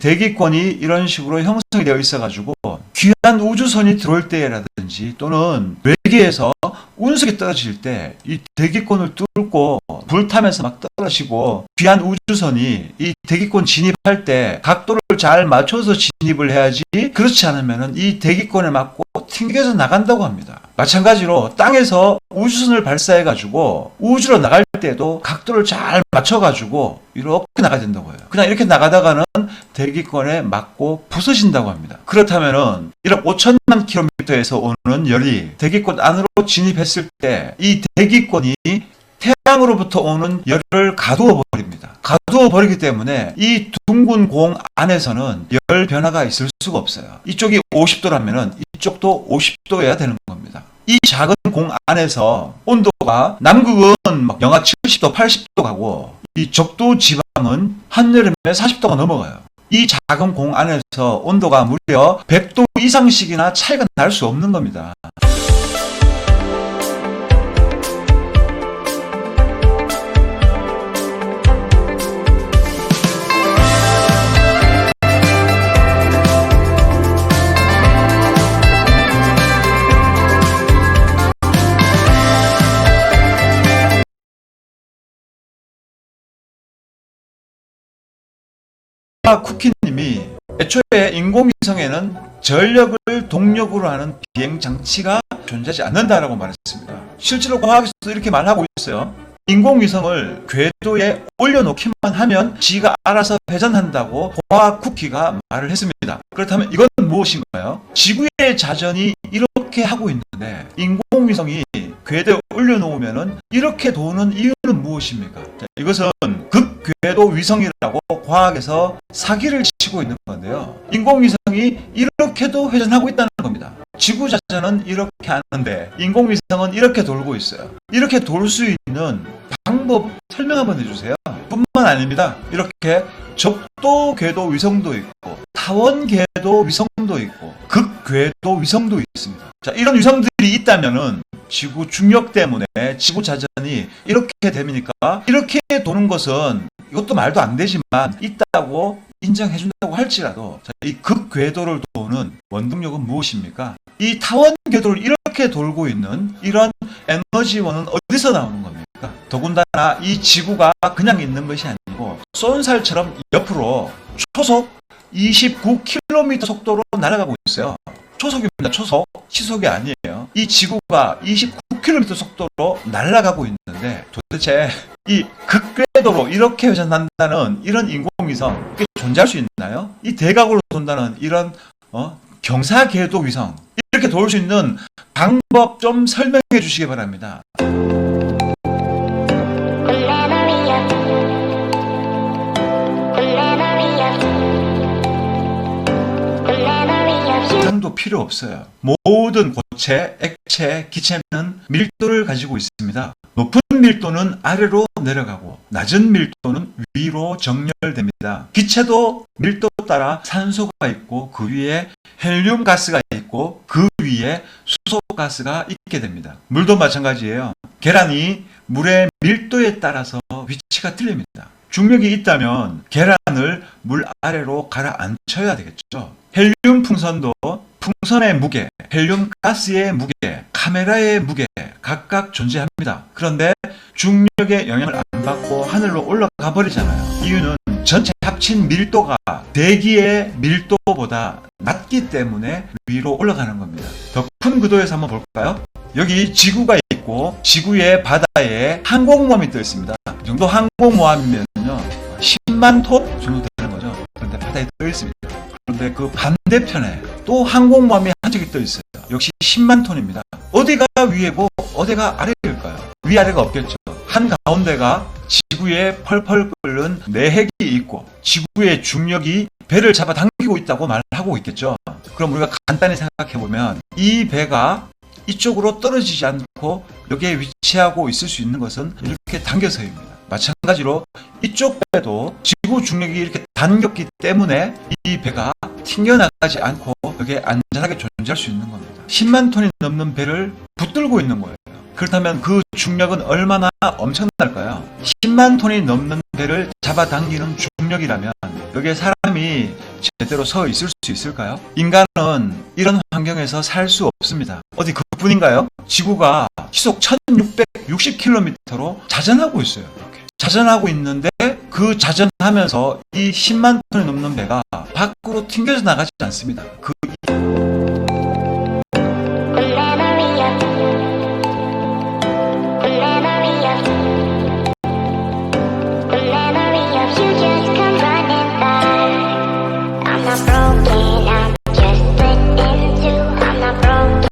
대기권이 이런 식으로 형성이 되어 있어가지고 귀한 우주선이 들어올 때라든지 또는 외계에서 운석이 떨어질 때 이 대기권을 뚫고 불타면서 막 떨어지고 귀한 우주선이 이 대기권 진입할 때 각도를 잘 맞춰서 진입을 해야지 그렇지 않으면은 이 대기권에 맞고 튕겨서 나간다고 합니다. 마찬가지로 땅에서 우주선을 발사해 가지고 우주로 나갈 때도 각도를 잘 맞춰 가지고 이렇게 나가야 된다고 해요. 그냥 이렇게 나가다가는 대기권에 맞고 부서진다고 합니다. 그렇다면은 1억 5천만 킬로미터에서 오는 열이 대기권 안으로 진입했을 때 이 대기권이 태양으로부터 오는 열을 가두어 버립니다. 가두어 버리기 때문에 이 둥근 공 안에서는 열 변화가 있을 수가 없어요. 이쪽이 50도라면은 이쪽도 50도여야 되는. 이 작은 공 안에서 온도가 남극은 막 영하 70도, 80도 가고 이 적도 지방은 한여름에 40도가 넘어가요. 이 작은 공 안에서 온도가 무려 100도 이상씩이나 차이가 날 수 없는 겁니다. 아, 쿠키님이 애초에 인공위성에는 전력을 동력으로 하는 비행 장치가 존재하지 않는다라고 말했습니다. 실제로 과학에서도 이렇게 말하고 있어요. 인공위성을 궤도에 올려놓기만 하면 지가 알아서 회전한다고 과학 쿠키가 말을 했습니다. 그렇다면 이건 무엇인가요? 지구의 자전이 이렇게 하고 있는데 인공위성이 궤도에 올려놓으면 이렇게 도는 이유는 무엇입니까? 자, 이것은 극궤도 위성이라고 과학에서 사기를 치고 있는 건데요. 인공위성이 이렇게도 회전하고 있다는 겁니다. 지구 자전은 이렇게 하는데 인공위성은 이렇게 돌고 있어요. 이렇게 돌 수 있는 방법 설명 한번 해주세요. 뿐만 아닙니다. 이렇게 적도 궤도 위성도 있고 타원 궤도 위성도 있고 극궤도 위성도 있습니다. 자, 이런 위성들이 있다면은 지구 중력 때문에 지구 자전이 이렇게 됩니까? 이렇게 도는 것은 이것도 말도 안 되지만 있다고 인정해 준다고 할지라도 자, 이 극궤도를 도는 원동력은 무엇입니까? 이 타원 궤도를 이렇게 돌고 있는 이런 에너지원은 어디서 나오는 겁니까? 더군다나 이 지구가 그냥 있는 것이 아니고 쏜살처럼 옆으로 초속 29km 속도로 날아가고 있어요. 초속입니다. 초속. 시속이 아니에요. 이 지구가 29km 속도로 날아가고 있는데 도대체 이 극궤도로 이렇게 회전한다는 이런 인공위성 존재할 수 있나요? 이 대각으로 돈다는 이런 어? 경사궤도 위성 이렇게 돌 수 있는 방법 좀 설명해 주시기 바랍니다. 상도 필요 없어요. 모든 고체, 액체, 기체는 밀도를 가지고 있습니다. 높은 밀도는 아래로 내려가고 낮은 밀도는 위로 정렬됩니다. 기체도 밀도 따라 산소가 있고 그 위에 헬륨 가스가 있고 그 위에 수소 가스가 있게 됩니다. 물도 마찬가지예요. 계란이 물의 밀도에 따라서 위치가 틀립니다. 중력이 있다면 계란을 물 아래로 가라앉혀야 되겠죠. 헬륨 풍선도 풍선의 무게, 헬륨 가스의 무게, 카메라의 무게 각각 존재합니다. 그런데 중력의 영향을 안 받고 하늘로 올라가 버리잖아요. 이유는 전체 합친 밀도가 대기의 밀도보다 낮기 때문에 위로 올라가는 겁니다. 더 큰 구도에서 한번 볼까요? 여기 지구가 있고 지구의 바다에 항공모함이 떠 있습니다. 이 정도 항공모함이면요 10만 톤 정도 되는 거죠. 그런데 바다에 떠 있습니다. 그런데 그 반대편에 또 항공모함이 한 척이 떠 있어요. 역시 10만 톤입니다. 어디가 위에고 어디가 아래일까요? 위아래가 없겠죠. 한 가운데가 지구에 펄펄 끓는 내핵이 있고 지구의 중력이 배를 잡아 당기고 있다고 말하고 있겠죠. 그럼 우리가 간단히 생각해 보면 이 배가 이쪽으로 떨어지지 않고 여기에 위치하고 있을 수 있는 것은 이렇게 당겨서입니다. 마찬가지로 이쪽 배도 지구 중력이 이렇게 당겼기 때문에 이 배가 튕겨나가지 않고 여기에 안전하게 존재할 수 있는 겁니다. 10만 톤이 넘는 배를 붙들고 있는 거예요. 그렇다면 그 중력은 얼마나 엄청날까요? 10만 톤이 넘는 배를 잡아당기는 중력이라면 여기에 사람이 제대로 서 있을 수 있을까요? 인간은 이런 환경에서 살 수 없습니다. 어디 그뿐인가요? 지구가 시속 1660km로 자전하고 있어요. 자전하고 있는데 그 자전하면서 이 10만 톤이 넘는 배가 밖으로 튕겨져 나가지 않습니다. 그